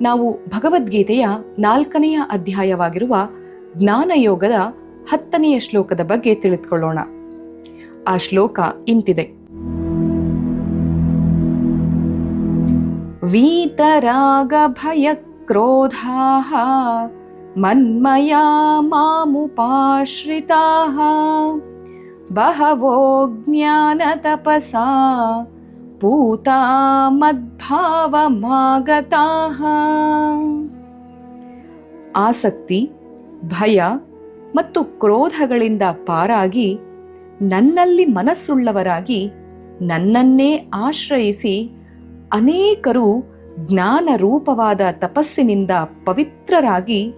ನಾವು ಭಗವದ್ಗೀತೆಯ ನಾಲ್ಕನೆಯ ಅಧ್ಯಾಯವಾಗಿರುವ ಜ್ಞಾನಯೋಗದ ಹತ್ತನೆಯ ಶ್ಲೋಕದ ಬಗ್ಗೆ ತಿಳಿದುಕೊಳ್ಳೋಣ ಆ ಶ್ಲೋಕ ಇಂತಿದೆ वीतराग भयक्रोधाः मन्मया मामुपाश्रिताः बहवो ज्ञानतपसा पूता ಮದ್ಭಾವ ಆಸಕ್ತಿ, ಭಯ ಮತ್ತು ಕ್ರೋಧಗಳಿಂದ ಪಾರಾಗಿ ನನ್ನಲ್ಲಿ ಮನಸ್ಸುಳ್ಳವರಾಗಿ ನನ್ನನ್ನೇ ಆಶ್ರಯಿಸಿ ಅನೇಕರು ಜ್ಞಾನ ರೂಪವಾದ ತಪಸ್ಸಿನಿಂದ ಪವಿತ್ರರಾಗಿ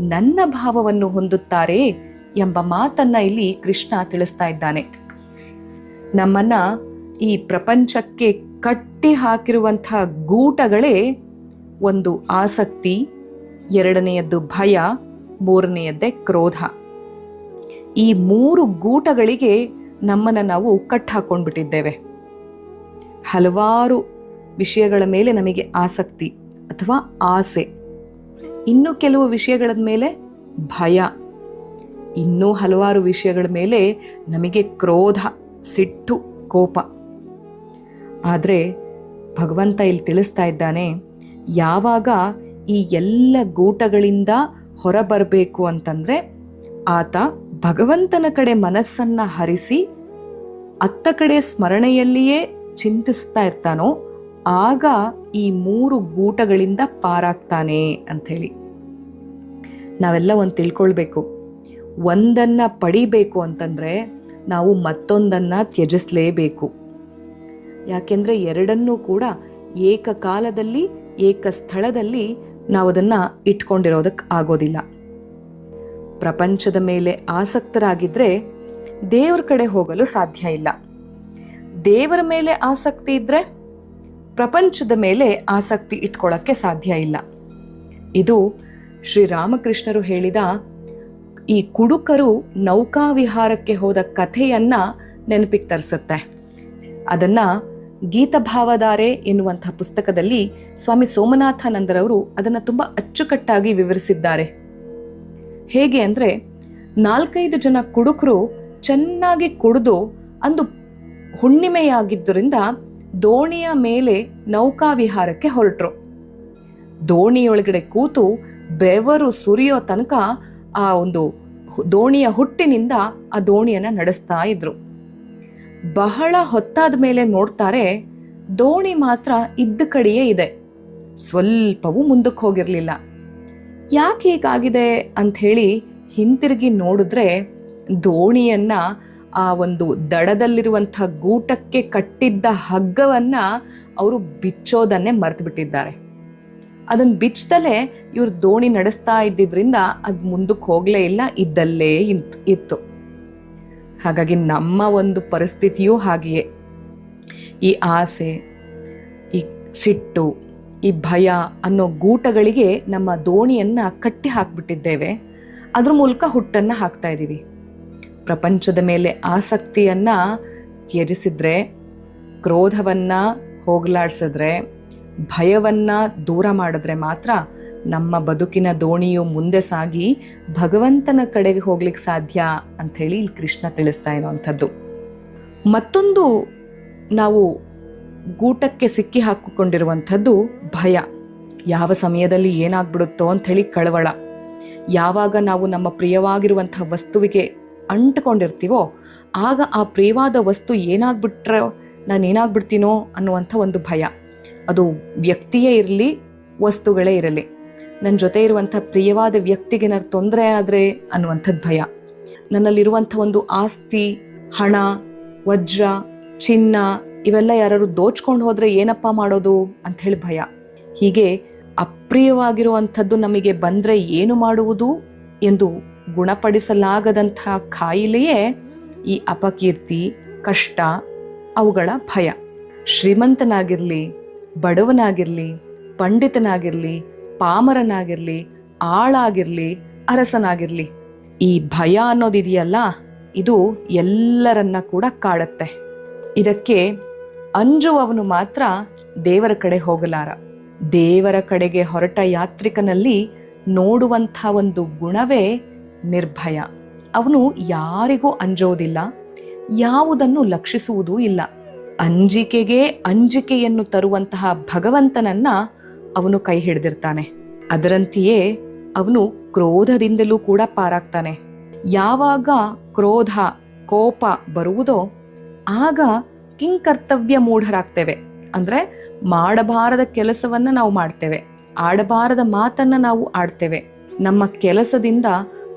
ನನ್ನ ಭಾವವನ್ನು ಹೊಂದುತ್ತಾರೆ ಎಂಬ ಮಾತನ್ನ ಇಲ್ಲಿ ಕೃಷ್ಣ ತಿಳಿಸ್ತಾ ಇದ್ದಾನೆ. ನಮ್ಮನ್ನ ಈ ಪ್ರಪಂಚಕ್ಕೆ ಕಟ್ಟಿ ಹಾಕಿರುವಂತಹ ಗೂಟಗಳೇ ಒಂದು ಆಸಕ್ತಿ, ಎರಡನೆಯದ್ದು ಭಯ, ಮೂರನೆಯದ್ದೇ ಕ್ರೋಧ. ಈ ಮೂರು ಗೂಟಗಳಿಗೆ ನಮ್ಮನ್ನು ನಾವು ಕಟ್ಟಾಕೊಂಡ್ಬಿಟ್ಟಿದ್ದೇವೆ ಹಲವಾರು ವಿಷಯಗಳ ಮೇಲೆ ನಮಗೆ ಆಸಕ್ತಿ ಅಥವಾ ಆಸೆ. ಇನ್ನು ಕೆಲವು ವಿಷಯಗಳ ಮೇಲೆ ಭಯ. ಇನ್ನೂ ಹಲವಾರು ವಿಷಯಗಳ ಮೇಲೆ ನಮಗೆ ಕ್ರೋಧ, ಸಿಟ್ಟು, ಕೋಪ. ಆದರೆ ಭಗವಂತ ಇಲ್ಲಿ ತಿಳಿಸ್ತಾ ಇದ್ದಾನೆ, ಯಾವಾಗ ಈ ಎಲ್ಲ ಗೂಟಗಳಿಂದ ಹೊರಬರಬೇಕು ಅಂತಂದರೆ ಆತ ಭಗವಂತನ ಕಡೆ ಮನಸ್ಸನ್ನು ಹರಿಸಿ ಅತ್ತ ಕಡೆ ಸ್ಮರಣೆಯಲ್ಲಿಯೇ ಚಿಂತಿಸ್ತಾ ಇರ್ತಾನೋ, ಆಗ ಈ ಮೂರು ಗೂಟಗಳಿಂದ ಪಾರಾಗ್ತಾನೆ ಅಂಥೇಳಿ. ನಾವೆಲ್ಲ ಒಂದು ತಿಳ್ಕೊಳ್ಬೇಕು. ಒಂದನ್ನು ಪಡಿಬೇಕು ಅಂತಂದರೆ ನಾವು ಮತ್ತೊಂದನ್ನು ತ್ಯಜಿಸ್ಲೇಬೇಕು. ಯಾಕೆಂದ್ರೆ ಎರಡನ್ನೂ ಕೂಡ ಏಕಕಾಲದಲ್ಲಿ ಏಕ ಸ್ಥಳದಲ್ಲಿ ನಾವು ಅದನ್ನ ಇಟ್ಕೊಂಡಿರೋದಕ್ಕೆ ಆಗೋದಿಲ್ಲ. ಪ್ರಪಂಚದ ಮೇಲೆ ಆಸಕ್ತರಾಗಿದ್ದರೆ ದೇವರ ಕಡೆ ಹೋಗಲು ಸಾಧ್ಯ ಇಲ್ಲ. ದೇವರ ಮೇಲೆ ಆಸಕ್ತಿ ಇದ್ದರೆ ಪ್ರಪಂಚದ ಮೇಲೆ ಆಸಕ್ತಿ ಇಟ್ಕೊಳ್ಳೋಕ್ಕೆ ಸಾಧ್ಯ ಇಲ್ಲ. ಇದು ಶ್ರೀರಾಮಕೃಷ್ಣರು ಹೇಳಿದ ಈ ಕುಡುಕರು ನೌಕಾವಿಹಾರಕ್ಕೆ ಹೋದ ಕಥೆಯನ್ನ ನೆನಪಿಗೆ ತರಿಸುತ್ತೆ. ಅದನ್ನ ಗೀತಭಾವಧಾರೆ ಎನ್ನುವಂಥ ಪುಸ್ತಕದಲ್ಲಿ ಸ್ವಾಮಿ ಸೋಮನಾಥಾನಂದರವರು ಅದನ್ನು ತುಂಬ ಅಚ್ಚುಕಟ್ಟಾಗಿ ವಿವರಿಸಿದ್ದಾರೆ. ಹೇಗೆ ಅಂದರೆ, ನಾಲ್ಕೈದು ಜನ ಕುಡುಕರು ಚೆನ್ನಾಗಿ ಕುಡಿದು ಅಂದು ಹುಣ್ಣಿಮೆಯಾಗಿದ್ದರಿಂದ ದೋಣಿಯ ಮೇಲೆ ನೌಕಾವಿಹಾರಕ್ಕೆ ಹೊರಟರು. ದೋಣಿಯೊಳಗಡೆ ಕೂತು ಬೆವರು ಸುರಿಯೋ ತನಕ ಆ ಒಂದು ದೋಣಿಯ ಹುಟ್ಟಿನಿಂದ ಆ ದೋಣಿಯನ್ನು ನಡೆಸ್ತಾ ಇದ್ರು. ಬಹಳ ಹೊತ್ತಾದ ಮೇಲೆ ನೋಡ್ತಾರೆ ದೋಣಿ ಮಾತ್ರ ಇದ್ದ ಕಡೆಯೇ ಇದೆ. ಸ್ವಲ್ಪವೂ ಮುಂದಕ್ಕೆ ಹೋಗಿರಲಿಲ್ಲ. ಯಾಕೆ ಹೀಗಾಗಿದೆ ಅಂತ ಹೇಳಿ ಹಿಂತಿರುಗಿ ನೋಡಿದ್ರೆ ದೋಣಿಯನ್ನ ಆ ಒಂದು ದಡದಲ್ಲಿರುವಂಥ ಗೂಟಕ್ಕೆ ಕಟ್ಟಿದ್ದ ಹಗ್ಗವನ್ನ ಅವರು ಬಿಚ್ಚೋದನ್ನೇ ಮರೆತು ಬಿಟ್ಟಿದ್ದಾರೆ ಅದನ್ನ ಬಿಚ್ಚದಲ್ಲೇ ಇವ್ರು ದೋಣಿ ನಡೆಸ್ತಾ ಇದ್ದಿದ್ರಿಂದ ಅದು ಮುಂದಕ್ಕೆ ಹೋಗಲೇ ಇಲ್ಲ, ಇದ್ದಲ್ಲೇ ಇಂತ್, ಇತ್ತು. ಹಾಗಾಗಿ ನಮ್ಮ ಒಂದು ಪರಿಸ್ಥಿತಿಯೂ ಹಾಗೆಯೇ. ಈ ಆಸೆ, ಈ ಸಿಟ್ಟು, ಈ ಭಯ ಅನ್ನೋ ಗೂಟಗಳಿಗೆ ನಮ್ಮ ದೋಣಿಯನ್ನು ಕಟ್ಟಿ ಹಾಕ್ಬಿಟ್ಟಿದ್ದೇವೆ. ಅದ್ರ ಮೂಲಕ ಹುಟ್ಟನ್ನು ಹಾಕ್ತಾ ಇದ್ದೀವಿ ಪ್ರಪಂಚದ ಮೇಲೆ ಆಸಕ್ತಿಯನ್ನು ತ್ಯಜಿಸಿದ್ರೆ, ಕ್ರೋಧವನ್ನು ಹೋಗಲಾಡಿಸಿದ್ರೆ, ಭಯವನ್ನು ದೂರ ಮಾಡಿದ್ರೆ ಮಾತ್ರ ನಮ್ಮ ಬದುಕಿನ ದೋಣಿಯು ಮುಂದೆ ಸಾಗಿ ಭಗವಂತನ ಕಡೆಗೆ ಹೋಗ್ಲಿಕ್ಕೆ ಸಾಧ್ಯ ಅಂಥೇಳಿ ಇಲ್ಲಿ ಕೃಷ್ಣ ತಿಳಿಸ್ತಾ ಇರುವಂಥದ್ದು. ಮತ್ತೊಂದು ನಾವು ಗೂಟಕ್ಕೆ ಸಿಕ್ಕಿ ಹಾಕಿಕೊಂಡಿರುವಂಥದ್ದು ಭಯ. ಯಾವ ಸಮಯದಲ್ಲಿ ಏನಾಗ್ಬಿಡುತ್ತೋ ಅಂಥೇಳಿ ಕಳವಳ. ಯಾವಾಗ ನಾವು ನಮ್ಮ ಪ್ರಿಯವಾಗಿರುವಂಥ ವಸ್ತುವಿಗೆ ಅಂಟ್ಕೊಂಡಿರ್ತೀವೋ ಆಗ ಆ ಪ್ರಿಯವಾದ ವಸ್ತು ಏನಾಗ್ಬಿಟ್ರೆ, ನಾನು ಏನಾಗ್ಬಿಡ್ತೀನೋ ಅನ್ನುವಂಥ ಒಂದು ಭಯ. ಅದು ವ್ಯಕ್ತಿಯೇ ಇರಲಿ, ವಸ್ತುಗಳೇ ಇರಲಿ. ನನ್ನ ಜೊತೆ ಇರುವಂಥ ಪ್ರಿಯವಾದ ವ್ಯಕ್ತಿಗೆ ನಾನು ತೊಂದರೆ ಆದರೆ ಅನ್ನುವಂಥದ್ದು ಭಯ. ನನ್ನಲ್ಲಿರುವಂಥ ಒಂದು ಆಸ್ತಿ, ಹಣ, ವಜ್ರ, ಚಿನ್ನ ಇವೆಲ್ಲ ಯಾರು ದೋಚ್ಕೊಂಡು ಹೋದರೆ ಏನಪ್ಪ ಮಾಡೋದು ಅಂತ ಹೇಳಿ ಭಯ. ಹೀಗೆ ಅಪ್ರಿಯವಾಗಿರುವಂಥದ್ದು ನಮಗೆ ಬಂದರೆ ಏನು ಮಾಡುವುದು ಎಂದು ಗುಣಪಡಿಸಲಾಗದಂತಹ ಕಾಯಿಲೆಯೇ ಈ ಅಪಕೀರ್ತಿ, ಕಷ್ಟ, ಅವುಗಳ ಭಯ. ಶ್ರೀಮಂತನಾಗಿರಲಿ, ಬಡವನಾಗಿರಲಿ, ಪಂಡಿತನಾಗಿರ್ಲಿ ಪಾಮರನಾಗಿರ್ಲಿ, ಆಳಾಗಿರಲಿ, ಅರಸನಾಗಿರಲಿ. ಈ ಭಯ ಅನ್ನೋದಿದೆಯಲ್ಲ ಇದು ಎಲ್ಲರನ್ನ ಕೂಡ ಕಾಡತ್ತೆ. ಇದಕ್ಕೆ ಅಂಜುವವನು ಮಾತ್ರ ದೇವರ ಕಡೆ ಹೋಗಲಾರ. ದೇವರ ಕಡೆಗೆ ಹೊರಟ ಯಾತ್ರಿಕನಲ್ಲಿ ನೋಡುವಂಥ ಒಂದು ಗುಣವೇ ನಿರ್ಭಯ. ಅವನು ಯಾರಿಗೂ ಅಂಜೋದಿಲ್ಲ, ಯಾವುದನ್ನು ಲಕ್ಷಿಸುವುದೂ ಇಲ್ಲ. ಅಂಜಿಕೆಗೆ ಅಂಜಿಕೆಯನ್ನು ತರುವಂತಹ ಭಗವಂತನನ್ನ ಅವನು ಕೈ ಹಿಡಿದಿರ್ತಾನೆ. ಅದರಂತೆಯೇ ಅವನು ಕ್ರೋಧದಿಂದಲೂ ಕೂಡ ಪಾರಾಗ್ತಾನೆ. ಯಾವಾಗ ಕ್ರೋಧ, ಕೋಪ ಬರುವುದೋ ಆಗ ಕಿಂಕರ್ತವ್ಯ ಮೂಢರಾಗ್ತೇವೆ. ಅಂದ್ರೆ ಮಾಡಬಾರದ ಕೆಲಸವನ್ನ ನಾವು ಮಾಡ್ತೇವೆ. ಆಡಬಾರದ ಮಾತನ್ನ ನಾವು ಆಡ್ತೇವೆ. ನಮ್ಮ ಕೆಲಸದಿಂದ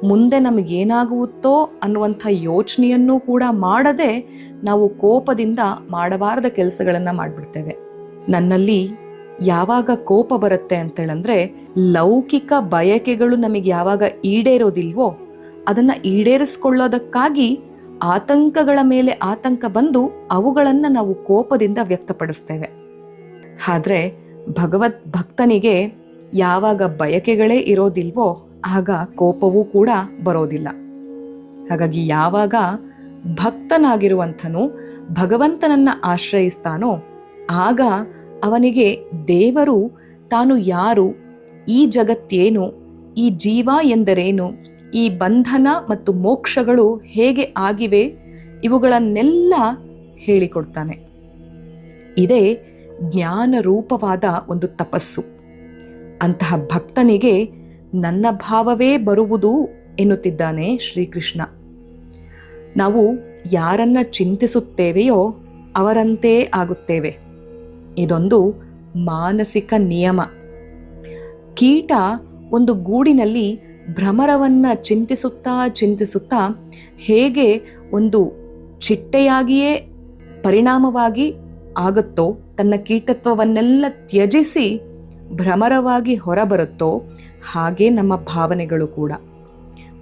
ಮುಂದೆ ನಮಗೇನಾಗುತ್ತೋ ಅನ್ನುವಂಥ ಯೋಚನೆಯನ್ನು ಕೂಡ ಮಾಡದೆ ನಾವು ಕೋಪದಿಂದ ಮಾಡಬಾರದ ಕೆಲಸಗಳನ್ನು ಮಾಡ್ಬಿಡ್ತೇವೆ. ನನ್ನಲ್ಲಿ ಯಾವಾಗ ಕೋಪ ಬರುತ್ತೆ ಅಂತೇಳಂದ್ರೆ, ಲೌಕಿಕ ಬಯಕೆಗಳು ನಮಗೆ ಯಾವಾಗ ಈಡೇರೋದಿಲ್ವೋ, ಅದನ್ನ ಈಡೇರಿಸ್ಕೊಳ್ಳೋದಕ್ಕಾಗಿ ಆತಂಕಗಳ ಮೇಲೆ ಆತಂಕ ಬಂದು ಅವುಗಳನ್ನು ನಾವು ಕೋಪದಿಂದ ವ್ಯಕ್ತಪಡಿಸ್ತೇವೆ. ಆದರೆ ಭಗವತ್ ಭಕ್ತನಿಗೆ ಯಾವಾಗ ಬಯಕೆಗಳೇ ಇರೋದಿಲ್ವೋ, ಆಗ ಕೋಪವೂ ಕೂಡ ಬರೋದಿಲ್ಲ. ಹಾಗಾಗಿ ಯಾವಾಗ ಭಕ್ತನಾಗಿರುವಂಥನು ಭಗವಂತನನ್ನ ಆಶ್ರಯಿಸ್ತಾನೋ, ಆಗ ಅವನಿಗೆ ದೇವರು, ತಾನು ಯಾರು, ಈ ಜಗತ್ತೇನು, ಈ ಜೀವ ಎಂದರೇನು, ಈ ಬಂಧನ ಮತ್ತು ಮೋಕ್ಷಗಳು ಹೇಗೆ ಆಗಿವೆ, ಇವುಗಳನ್ನೆಲ್ಲ ಹೇಳಿಕೊಡ್ತಾನೆ. ಇದೇ ಜ್ಞಾನ ರೂಪವಾದ ಒಂದು ತಪಸ್ಸು. ಅಂತಹ ಭಕ್ತನಿಗೆ ನನ್ನ ಭಾವವೇ ಬರುವುದು ಎನ್ನುತ್ತಿದ್ದಾನೆ ಶ್ರೀಕೃಷ್ಣ. ನಾವು ಯಾರನ್ನ ಚಿಂತಿಸುತ್ತೇವೆಯೋ ಅವರಂತೆ ಆಗುತ್ತೇವೆ. ಇದೊಂದು ಮಾನಸಿಕ ನಿಯಮ. ಕೀಟ ಒಂದು ಗೂಡಿನಲ್ಲಿ ಭ್ರಮರವನ್ನ ಚಿಂತಿಸುತ್ತಾ ಚಿಂತಿಸುತ್ತಾ ಹೇಗೆ ಒಂದು ಚಿಟ್ಟೆಯಾಗಿಯೇ ಪರಿಣಾಮವಾಗಿ ಆಗುತ್ತೋ, ತನ್ನ ಕೀಟತ್ವವನ್ನೆಲ್ಲ ತ್ಯಜಿಸಿ ಭ್ರಮರವಾಗಿ ಹೊರಬರುತ್ತೋ ಹಾಗೆ ನಮ್ಮ ಭಾವನೆಗಳು ಕೂಡ.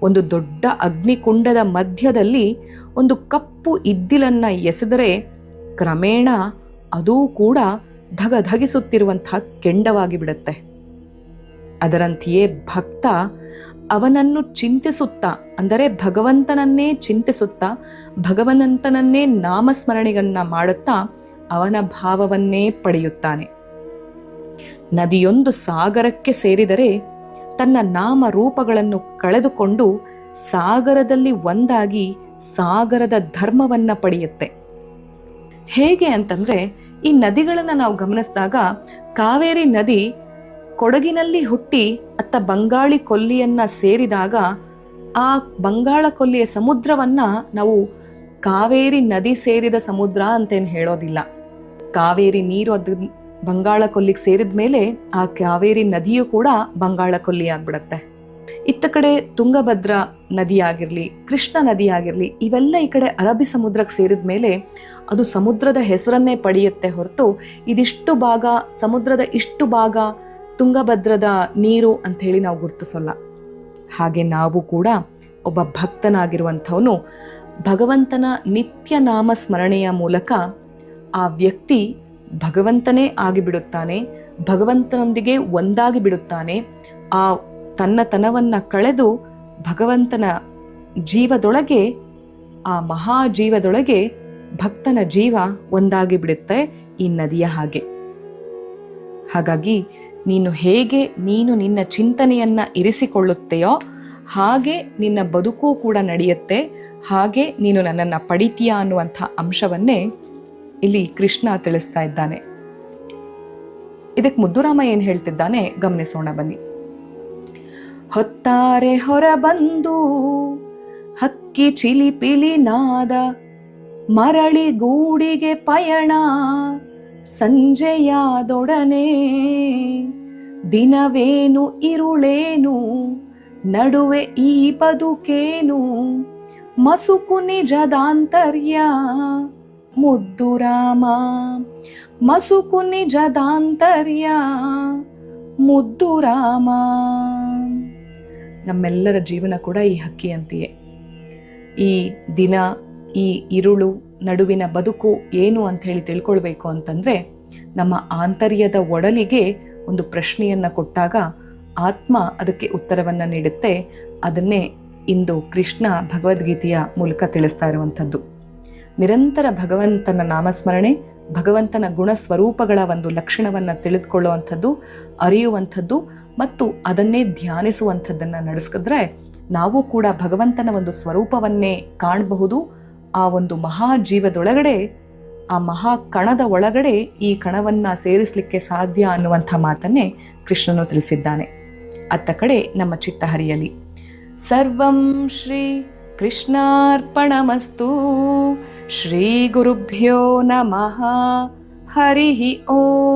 ಒಂದು ದೊಡ್ಡ ಅಗ್ನಿಕುಂಡದ ಮಧ್ಯದಲ್ಲಿ ಒಂದು ಕಪ್ಪು ಇದ್ದಿಲನ್ನು ಎಸೆದರೆ ಕ್ರಮೇಣ ಅದೂ ಕೂಡ ಧಗಧಗಿಸುತ್ತಿರುವಂತಹ ಕೆಂಡವಾಗಿ ಬಿಡುತ್ತೆ ಅದರಂತೆಯೇ ಭಕ್ತ ಅವನನ್ನು ಚಿಂತಿಸುತ್ತಾ, ಅಂದರೆ ಭಗವಂತನನ್ನೇ ಚಿಂತಿಸುತ್ತಾ ಭಗವಂತನನ್ನೇ ನಾಮಸ್ಮರಣೆಯನ್ನ ಮಾಡುತ್ತಾ ಅವನ ಭಾವವನ್ನೇ ಪಡೆಯುತ್ತಾನೆ. ನದಿಯೊಂದು ಸಾಗರಕ್ಕೆ ಸೇರಿದರೆ ತನ್ನ ನಾಮ ರೂಪಗಳನ್ನು ಕಳೆದುಕೊಂಡು ಸಾಗರದಲ್ಲಿ ಒಂದಾಗಿ ಸಾಗರದ ಧರ್ಮವನ್ನ ಪಡೆಯುತ್ತೆ. ಹೇಗೆ ಅಂತಂದ್ರೆ ಈ ನದಿಗಳನ್ನು ನಾವು ಗಮನಿಸಿದಾಗ ಕಾವೇರಿ ನದಿ ಕೊಡಗಿನಲ್ಲಿ ಹುಟ್ಟಿ ಅತ್ತ ಬಂಗಾಳಿ ಕೊಲ್ಲಿಯನ್ನ ಸೇರಿದಾಗ ಆ ಬಂಗಾಳ ಕೊಲ್ಲಿಯ ಸಮುದ್ರವನ್ನ ನಾವು ಕಾವೇರಿ ನದಿ ಸೇರಿದ ಸಮುದ್ರ ಅಂತೇನು ಹೇಳೋದಿಲ್ಲ. ಕಾವೇರಿ ನೀರು ಅದು ಬಂಗಾಳ ಕೊಲ್ಲಿಗೆ ಸೇರಿದ ಮೇಲೆ ಆ ಕಾವೇರಿ ನದಿಯು ಕೂಡ ಬಂಗಾಳ ಕೊಲ್ಲಿ ಆಗ್ಬಿಡತ್ತೆ. ಇತ್ತ ಕಡೆ ತುಂಗಭದ್ರಾ ನದಿಯಾಗಿರಲಿ ಕೃಷ್ಣ ನದಿಯಾಗಿರಲಿ ಇವೆಲ್ಲ ಈ ಕಡೆ ಅರಬ್ಬಿ ಸಮುದ್ರಕ್ಕೆ ಸೇರಿದ ಮೇಲೆ ಅದು ಸಮುದ್ರದ ಹೆಸರನ್ನೇ ಪಡೆಯುತ್ತೆ ಹೊರತು ಇದಿಷ್ಟು ಭಾಗ, ಸಮುದ್ರದ ಇಷ್ಟು ಭಾಗ ತುಂಗಭದ್ರದ ನೀರು ಅಂತ ಹೇಳಿ ನಾವು ಗುರುತಿಸೋಲ್ಲ. ಹಾಗೆ ನಾವು ಕೂಡ ಒಬ್ಬ ಭಕ್ತನಾಗಿರುವಂಥವನು ಭಗವಂತನ ನಿತ್ಯ ನಾಮ ಸ್ಮರಣೆಯ ಮೂಲಕ ಆ ವ್ಯಕ್ತಿ ಭಗವಂತನೇ ಆಗಿಬಿಡುತ್ತಾನೆ, ಭಗವಂತನೊಂದಿಗೆ ಒಂದಾಗಿ ಬಿಡುತ್ತಾನೆ, ಆ ತನ್ನತನವನ್ನ ಕಳೆದು ಭಗವಂತನ ಜೀವದೊಳಗೆ, ಆ ಮಹಾಜೀವದೊಳಗೆ ಭಕ್ತನ ಜೀವ ಒಂದಾಗಿ ಬಿಡುತ್ತೆ ಈ ನದಿಯ ಹಾಗೆ. ಹಾಗಾಗಿ ನೀನು ಹೇಗೆ ನೀನು ನಿನ್ನ ಚಿಂತನೆಯನ್ನ ಇರಿಸಿಕೊಳ್ಳುತ್ತೆಯೋ, ಹಾಗೆ ನಿನ್ನ ಬದುಕು ಕೂಡ ನಡೆಯುತ್ತೆ, ಹಾಗೆ ನೀನು ನನ್ನನ್ನು ಪಡಿತೀಯ ಅನ್ನುವಂಥ ಅಂಶವನ್ನೇ ಇಲ್ಲಿ ಕೃಷ್ಣ ತಿಳಿಸ್ತಾ ಇದ್ದಾನೆ. ಇದಕ್ಕೆ ಮುದ್ದುರಾಮ ಏನು ಹೇಳ್ತಿದ್ದಾನೆ? ಗಮನಿಸೋಣ ಬನ್ನಿ. ಹೊತ್ತಾರೆ ಹೊರಬಂದು ಹಕ್ಕಿ ಚಿಲಿಪಿಲಿ ನಾದ ಮರಳಿ ಗೂಡಿಗೆ ಪಯಣ ಸಂಜೆಯಾದೊಡನೆ ದಿನವೇನು ಇರುಳೇನು ನಡುವೆ ಈ ಬದುಕೇನು ಮಸುಕು ನಿಜದಾಂತರ್ಯ ಮುದ್ದು ರಾಮ ಮಸುಕು ನಿಜದಾಂತರ್ಯ ಮುದ್ದು ರಾಮ ನಮ್ಮೆಲ್ಲರ ಜೀವನ ಕೂಡ ಈ ಹಕ್ಕಿಯಂತೆಯೇ ಈ ದಿನ, ಈ ಇರುಳು, ನಡುವಿನ ಬದುಕು ಏನು ಅಂತ ಹೇಳಿ ತಿಳ್ಕೊಳ್ಬೇಕು ಅಂತಂದ್ರೆ, ನಮ್ಮ ಆಂತರ್ಯದ ಒಡಲಿಗೆ ಒಂದು ಪ್ರಶ್ನೆಯನ್ನ ಕೊಟ್ಟಾಗ ಆತ್ಮ ಅದಕ್ಕೆ ಉತ್ತರವನ್ನು ನೀಡುತ್ತೆ. ಅದನ್ನೇ ಇಂದು ಕೃಷ್ಣ ಭಗವದ್ಗೀತೆಯ ಮೂಲಕ ತಿಳಿಸ್ತಾ ಇರುವಂಥದ್ದು. ನಿರಂತರ ಭಗವಂತನ ನಾಮಸ್ಮರಣೆ, ಭಗವಂತನ ಗುಣ ಸ್ವರೂಪಗಳ ಒಂದು ಲಕ್ಷಣವನ್ನ ತಿಳಿದುಕೊಳ್ಳುವಂಥದ್ದು, ಅರಿಯುವಂಥದ್ದು ಮತ್ತು ಅದನ್ನೇ ಧ್ಯಾನಿಸುವಂಥದ್ದನ್ನು ನಡೆಸಿದ್ರೆ ನಾವು ಕೂಡ ಭಗವಂತನ ಒಂದು ಸ್ವರೂಪವನ್ನೇ ಕಾಣಬಹುದು. ಆ ಒಂದು ಮಹಾ ಜೀವದೊಳಗಡೆ ಆ ಮಹಾ ಕಣದ ಒಳಗಡೆ ಈ ಕಣವನ್ನು ಸೇರಿಸಲಿಕ್ಕೆ ಸಾಧ್ಯ ಅನ್ನುವಂಥ ಮಾತನ್ನೇ ಕೃಷ್ಣನು ತಿಳಿಸಿದ್ದಾನೆ. ಅತ್ತ ಕಡೆ ನಮ್ಮ ಚಿತ್ತ ಹರಿಯಲಿ ಸರ್ವಂ ಶ್ರೀ ಕೃಷ್ಣಾರ್ಪಣಮಸ್ತು, ಶ್ರೀ ಗುರುಭ್ಯೋ ನಮಃ, ಹರಿ ಓಂ.